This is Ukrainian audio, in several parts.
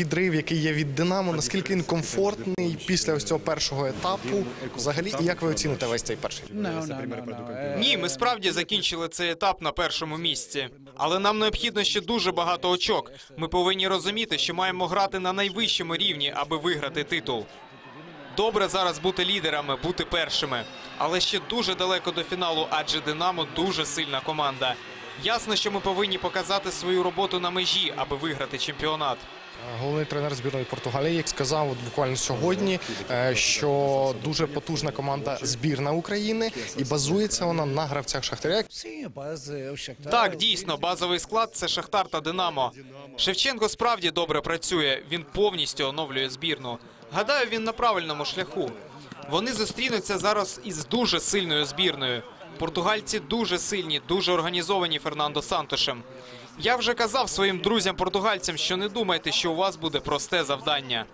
відрив, який є від Динамо, наскільки він комфортний після ось цього першого етапу? Взагалі, і як ви оціните весь цей перший? No, no, no, no. Ні, ми справді закінчили цей етап на першому місці. Але нам необхідно ще дуже багато очок. Ми повинні розуміти, що маємо грати на найвищому рівні, аби виграти титул. Добре зараз бути лідерами, бути першими, але ще дуже далеко до фіналу, адже Динамо дуже сильна команда. Ясно, що ми повинні показати свою роботу на межі, аби виграти чемпіонат. Головний тренер збірної Португалії як сказав от буквально сьогодні, е, що дуже потужна команда збірна України і базується вона на гравцях Шахтаря. Так, дійсно, базовий склад це Шахтар та Динамо. Шевченко справді добре працює. Він повністю оновлює збірну. Гадаю, він на правильному шляху. Вони зустрінуться зараз із дуже сильною збірною. Португальці дуже сильні, дуже організовані Фернандо Сантошем. Я вже казав своїм друзям-португальцям, що не думайте, що у вас буде просте завдання.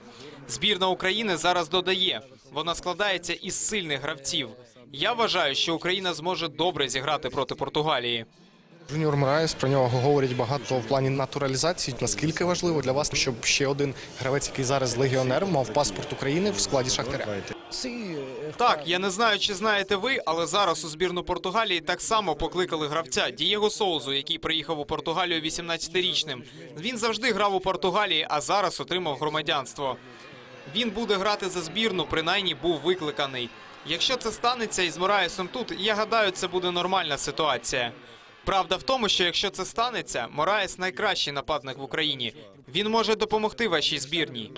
Збірна України зараз додає. Вона складається із сильних гравців. Я вважаю, що Україна зможе добре зіграти проти Португалії. Жуніор Мораєс про нього говорять багато в плані натуралізації. Наскільки важливо для вас, щоб ще один гравець, який зараз легіонер, мав паспорт України в складі Шахтаря? Eh, Так, я не знаю, чи знаєте ви, але зараз у збірну Португалії так само покликали гравця Дієго Соузу, який приїхав у Португалію 18-річним. Він завжди грав у Португалії, а зараз отримав громадянство. Він буде грати за збірну, принаймні був викликаний. Якщо це станеться із Мораєсом тут, я гадаю, це буде нормальна ситуація. Правда в тому, що якщо це станеться, Мораєс найкращий нападник в Україні. Він може допомогти вашій збірній.